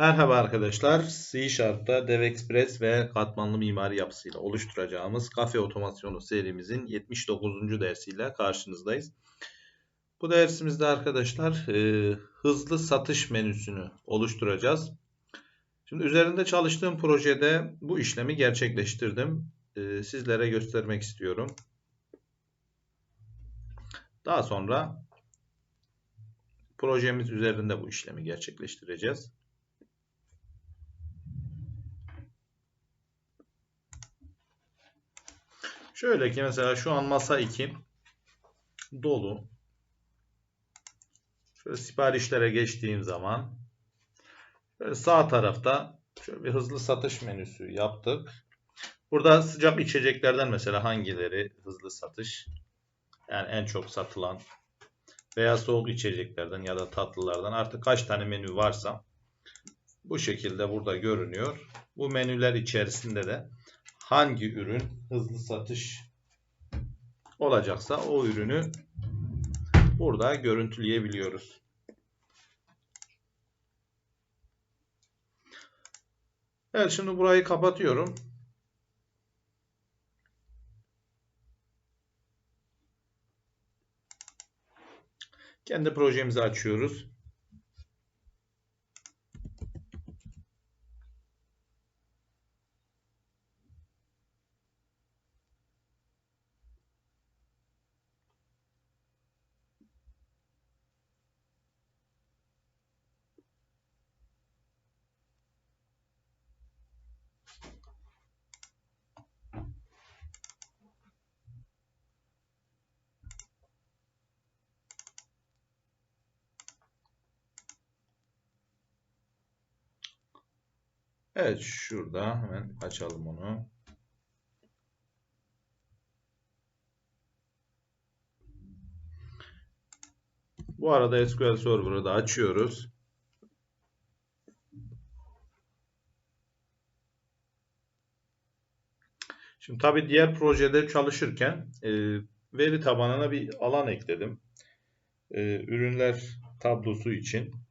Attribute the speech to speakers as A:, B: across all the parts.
A: Merhaba arkadaşlar. C Sharp'ta DevExpress ve katmanlı mimari yapısıyla oluşturacağımız kafe otomasyonu serimizin 79. dersiyle karşınızdayız. Bu dersimizde arkadaşlar e, hızlı satış menüsünü oluşturacağız. Şimdi üzerinde çalıştığım projede bu işlemi gerçekleştirdim. E, sizlere göstermek istiyorum. Daha sonra projemiz üzerinde bu işlemi gerçekleştireceğiz. Şöyle ki mesela şu an masa 2 dolu. Şöyle siparişlere geçtiğim zaman şöyle sağ tarafta şöyle bir hızlı satış menüsü yaptık. Burada sıcak içeceklerden mesela hangileri hızlı satış? Yani en çok satılan veya soğuk içeceklerden ya da tatlılardan artık kaç tane menü varsa bu şekilde burada görünüyor. Bu menüler içerisinde de hangi ürün hızlı satış olacaksa o ürünü burada görüntüleyebiliyoruz. Evet şimdi burayı kapatıyorum. Kendi projemizi açıyoruz. Evet şurada hemen açalım onu. Bu arada SQL Server'ı da açıyoruz. Şimdi tabii diğer projede çalışırken e, veri tabanına bir alan ekledim. E, ürünler tablosu için.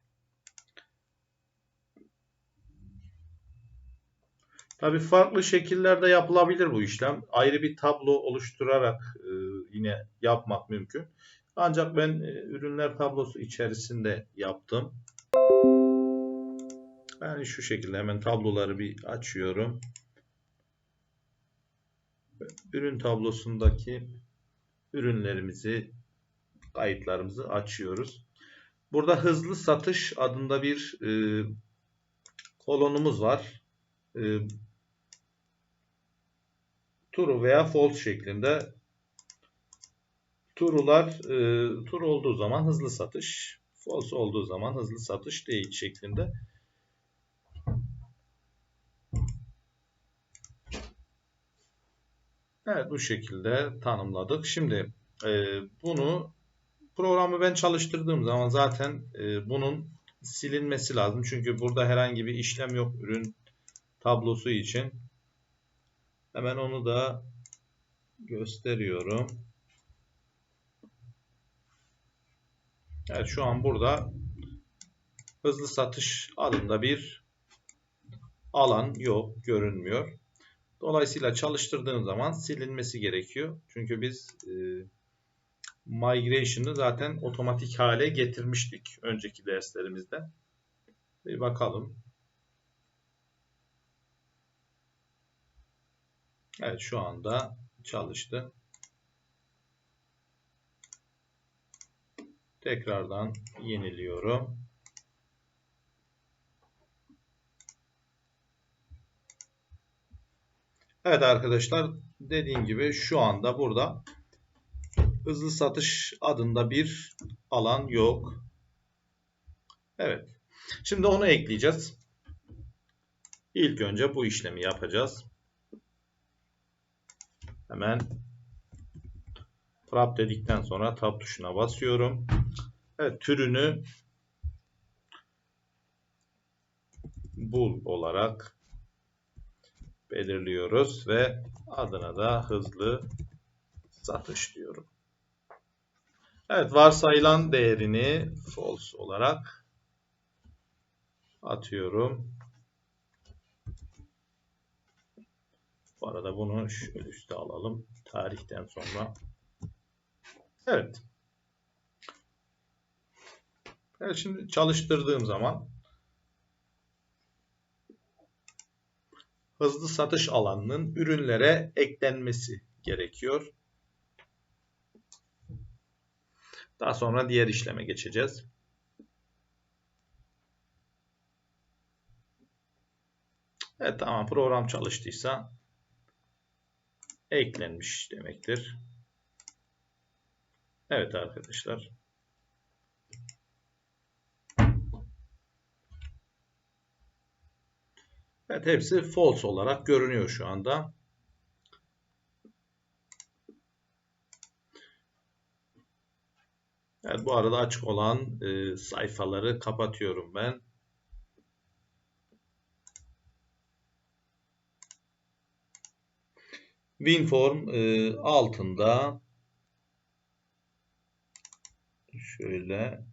A: Tabii farklı şekillerde yapılabilir bu işlem. Ayrı bir tablo oluşturarak e, yine yapmak mümkün. Ancak ben e, ürünler tablosu içerisinde yaptım. Yani şu şekilde hemen tabloları bir açıyorum. Ürün tablosundaki ürünlerimizi, kayıtlarımızı açıyoruz. Burada hızlı satış adında bir e, kolonumuz var. E, true veya false şeklinde true'lar e, true olduğu zaman hızlı satış, false olduğu zaman hızlı satış değil şeklinde. Evet bu şekilde tanımladık. Şimdi e, bunu programı ben çalıştırdığım zaman zaten e, bunun silinmesi lazım. Çünkü burada herhangi bir işlem yok ürün tablosu için. Hemen onu da gösteriyorum. Evet şu an burada hızlı satış adında bir alan yok, görünmüyor. Dolayısıyla çalıştırdığım zaman silinmesi gerekiyor. Çünkü biz e, migration'ı zaten otomatik hale getirmiştik önceki derslerimizde. Bir bakalım. Evet şu anda çalıştı. Tekrardan yeniliyorum. Evet arkadaşlar dediğim gibi şu anda burada hızlı satış adında bir alan yok. Evet. Şimdi onu ekleyeceğiz. İlk önce bu işlemi yapacağız. Hemen Trap dedikten sonra tab tuşuna basıyorum. Evet türünü bul olarak belirliyoruz ve adına da hızlı satış diyorum. Evet varsayılan değerini false olarak atıyorum. Bu arada bunu şöyle üste alalım. Tarihten sonra. Evet. Evet şimdi çalıştırdığım zaman hızlı satış alanının ürünlere eklenmesi gerekiyor. Daha sonra diğer işleme geçeceğiz. Evet tamam program çalıştıysa eklenmiş demektir. Evet arkadaşlar. Evet hepsi false olarak görünüyor şu anda. Evet bu arada açık olan e, sayfaları kapatıyorum ben. WinForm e, altında şöyle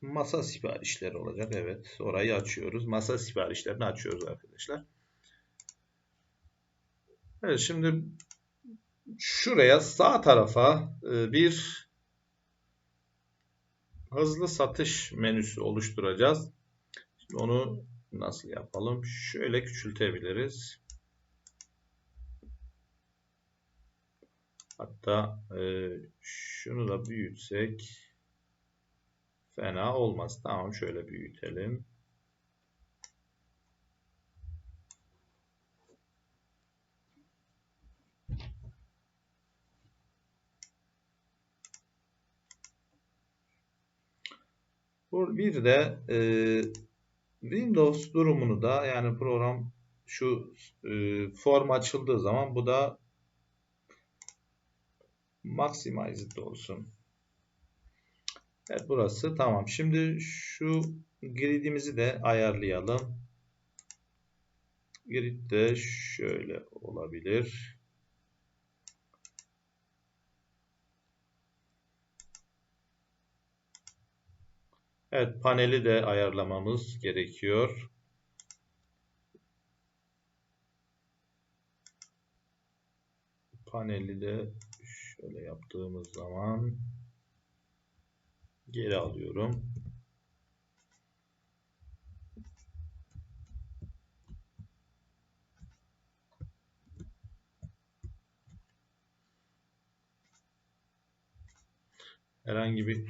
A: masa siparişleri olacak. Evet. Orayı açıyoruz. Masa siparişlerini açıyoruz arkadaşlar. Evet şimdi şuraya sağ tarafa e, bir hızlı satış menüsü oluşturacağız. Şimdi onu nasıl yapalım? Şöyle küçültebiliriz. Hatta e, şunu da büyütsek fena olmaz. Tamam şöyle büyütelim. Bir de e, Windows durumunu da yani program şu e, form açıldığı zaman bu da maximized olsun. Evet burası tamam. Şimdi şu gridimizi de ayarlayalım. Grid de şöyle olabilir. Evet paneli de ayarlamamız gerekiyor. Paneli de şöyle yaptığımız zaman geri alıyorum. Herhangi bir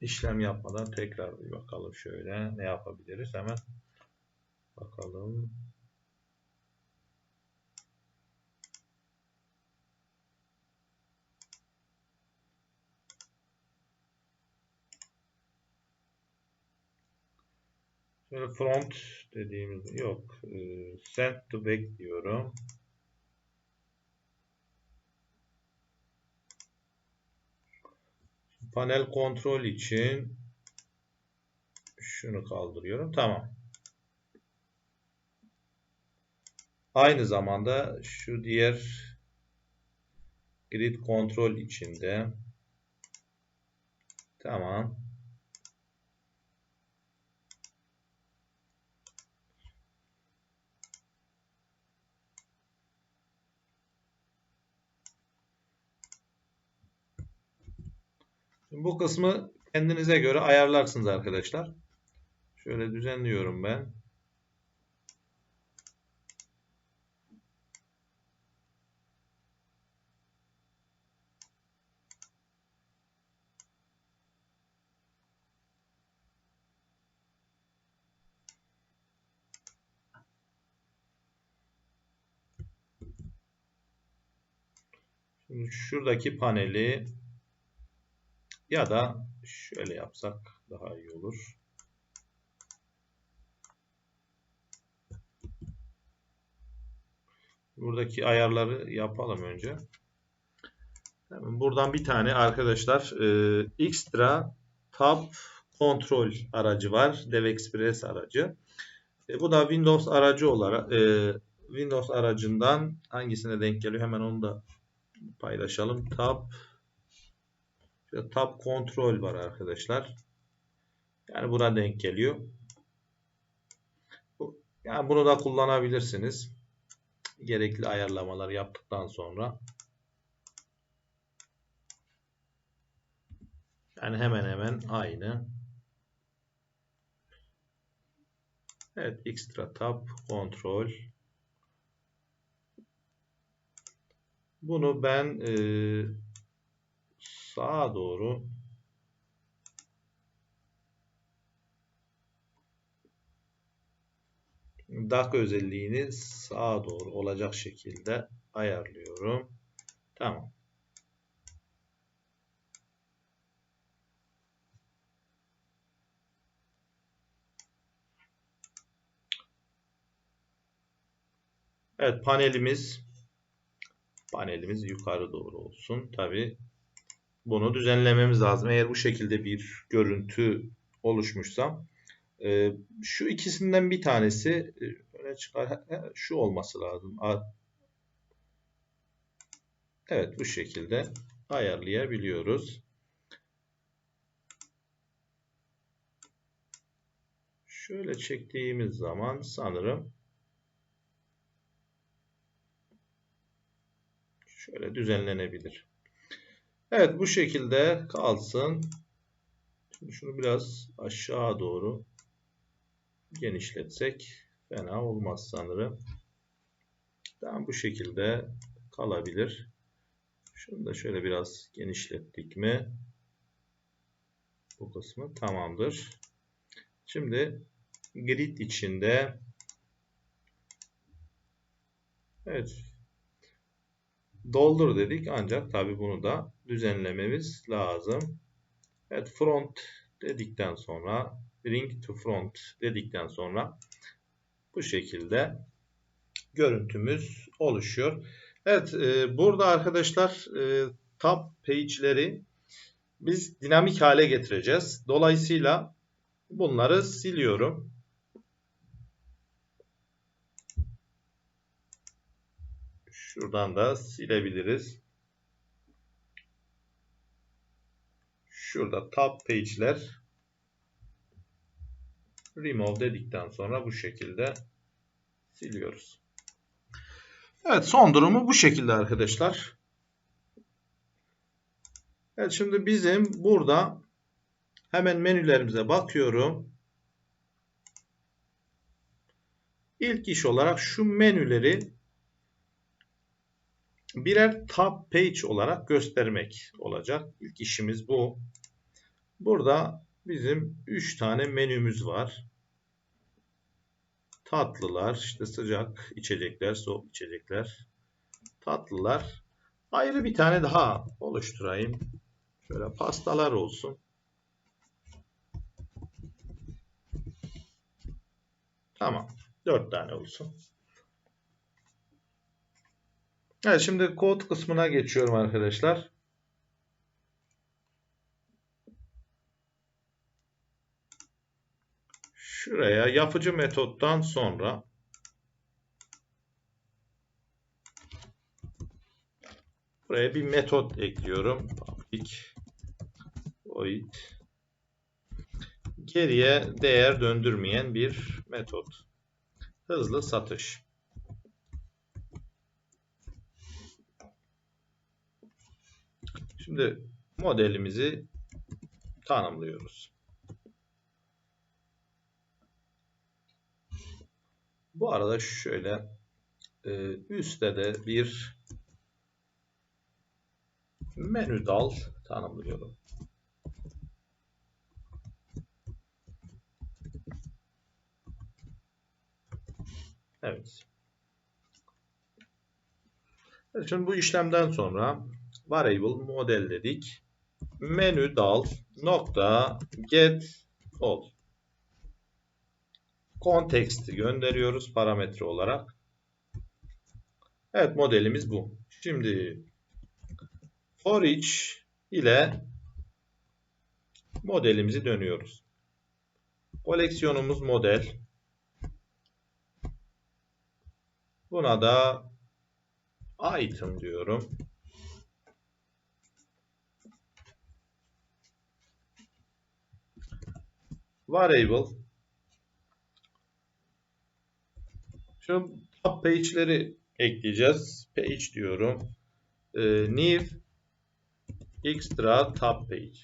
A: işlem yapmadan tekrar bir bakalım şöyle ne yapabiliriz hemen bakalım. Şöyle front dediğimiz yok. E, send to back diyorum. Panel kontrol için şunu kaldırıyorum. Tamam. Aynı zamanda şu diğer grid kontrol içinde tamam. Bu kısmı kendinize göre ayarlarsınız arkadaşlar. Şöyle düzenliyorum ben. Şimdi şuradaki paneli ya da şöyle yapsak daha iyi olur. Buradaki ayarları yapalım önce. Buradan bir tane arkadaşlar e, extra tab kontrol aracı var. DevExpress aracı. E, bu da Windows aracı olarak e, Windows aracından hangisine denk geliyor hemen onu da paylaşalım. Tab Tab kontrol var arkadaşlar. Yani buna denk geliyor. Yani bunu da kullanabilirsiniz. Gerekli ayarlamalar yaptıktan sonra. Yani hemen hemen aynı. Evet, extra tab, kontrol. Bunu ben e, sağa doğru DAC özelliğini sağa doğru olacak şekilde ayarlıyorum. Tamam. Evet panelimiz panelimiz yukarı doğru olsun. Tabi bunu düzenlememiz lazım. Eğer bu şekilde bir görüntü oluşmuşsa e, şu ikisinden bir tanesi e, öne çıkar. Şu olması lazım. Evet bu şekilde ayarlayabiliyoruz. Şöyle çektiğimiz zaman sanırım şöyle düzenlenebilir. Evet bu şekilde kalsın. Şimdi şunu biraz aşağı doğru genişletsek fena olmaz sanırım. Tamam bu şekilde kalabilir. Şunu da şöyle biraz genişlettik mi? Bu kısmı tamamdır. Şimdi grid içinde evet doldur dedik ancak tabi bunu da düzenlememiz lazım. Evet front dedikten sonra bring to front dedikten sonra bu şekilde görüntümüz oluşuyor. Evet e, burada arkadaşlar e, tab page'leri biz dinamik hale getireceğiz. Dolayısıyla bunları siliyorum. Şuradan da silebiliriz. Şurada tab page'ler remove dedikten sonra bu şekilde siliyoruz. Evet son durumu bu şekilde arkadaşlar. Evet şimdi bizim burada hemen menülerimize bakıyorum. İlk iş olarak şu menüleri birer tab page olarak göstermek olacak. İlk işimiz bu. Burada bizim 3 tane menümüz var. Tatlılar, işte sıcak içecekler, soğuk içecekler. Tatlılar. Ayrı bir tane daha oluşturayım. Şöyle pastalar olsun. Tamam. 4 tane olsun. Evet şimdi kod kısmına geçiyorum arkadaşlar. Şuraya yapıcı metottan sonra buraya bir metot ekliyorum. Public void geriye değer döndürmeyen bir metot. Hızlı satış. Şimdi modelimizi tanımlıyoruz. Bu arada şöyle e, üstte de bir menü dal tanımlıyorum. Evet. evet. Şimdi bu işlemden sonra variable model dedik. Menü dal nokta get all konteksti gönderiyoruz parametre olarak. Evet modelimiz bu. Şimdi for each ile modelimizi dönüyoruz. Koleksiyonumuz model. Buna da item diyorum. Variable şu tab page'leri ekleyeceğiz. Page diyorum. Ee, new extra tab page.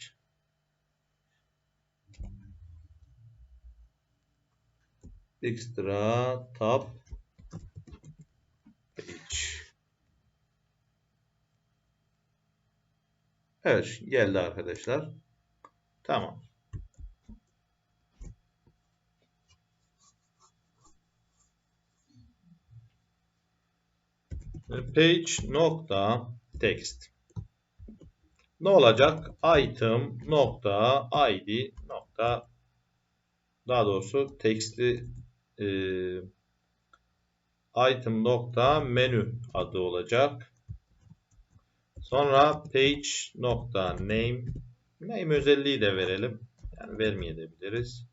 A: Extra tab page. Evet geldi arkadaşlar. Tamam. Page nokta text. Ne olacak? Item nokta id nokta daha doğrusu text'i e, item nokta menü adı olacak. Sonra page nokta name name özelliği de verelim. Yani vermeyebiliriz.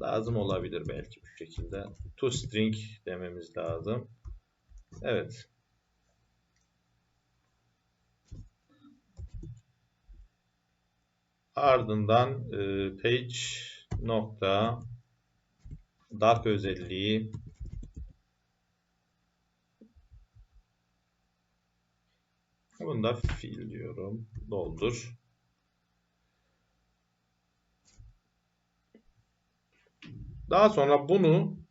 A: Lazım olabilir belki bu şekilde. To string dememiz lazım. Evet. Ardından e, page nokta dark özelliği bunu da fiil diyorum. Doldur. Daha sonra bunu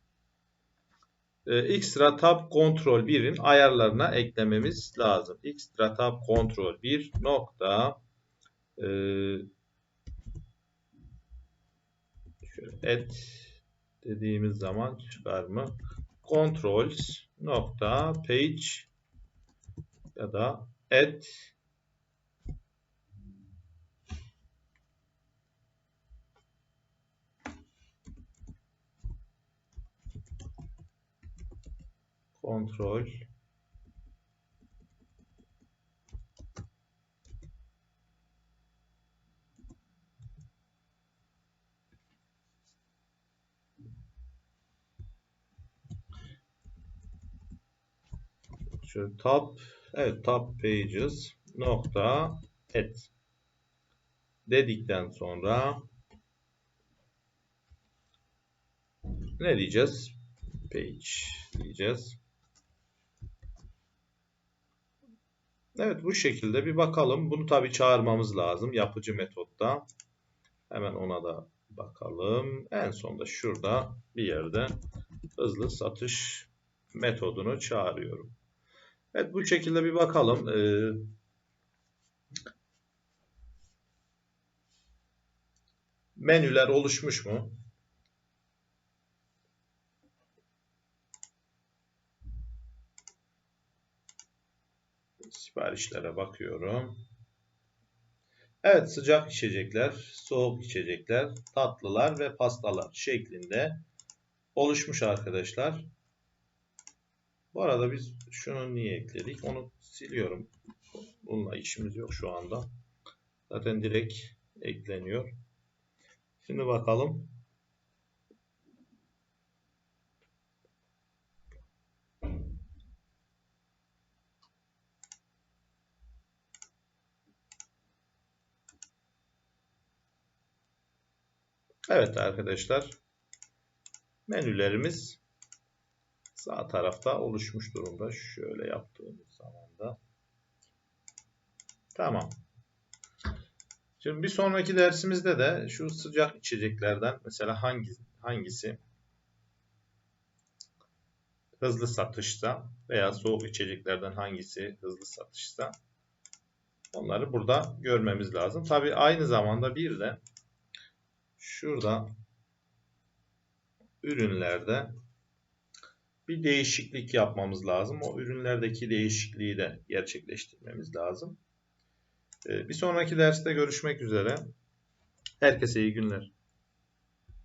A: e, extra tab kontrol 1'in ayarlarına eklememiz lazım. Extra tab kontrol 1 nokta e, add dediğimiz zaman çıkar mı? Controls nokta page ya da add kontrol şu tab evet tab pages nokta add dedikten sonra ne diyeceğiz? Page diyeceğiz. Evet bu şekilde bir bakalım. Bunu tabi çağırmamız lazım yapıcı metotta. Hemen ona da bakalım. En sonda şurada bir yerde hızlı satış metodunu çağırıyorum. Evet bu şekilde bir bakalım. Ee, menüler oluşmuş mu? Siparişlere bakıyorum. Evet sıcak içecekler, soğuk içecekler, tatlılar ve pastalar şeklinde oluşmuş arkadaşlar. Bu arada biz şunu niye ekledik? Onu siliyorum. Bununla işimiz yok şu anda. Zaten direkt ekleniyor. Şimdi bakalım. Evet arkadaşlar. Menülerimiz sağ tarafta oluşmuş durumda. Şöyle yaptığımız zaman da. Tamam. Şimdi bir sonraki dersimizde de şu sıcak içeceklerden mesela hangi hangisi hızlı satışta veya soğuk içeceklerden hangisi hızlı satışta onları burada görmemiz lazım. Tabi aynı zamanda bir de şurada ürünlerde bir değişiklik yapmamız lazım. O ürünlerdeki değişikliği de gerçekleştirmemiz lazım. Ee, bir sonraki derste görüşmek üzere. Herkese iyi günler.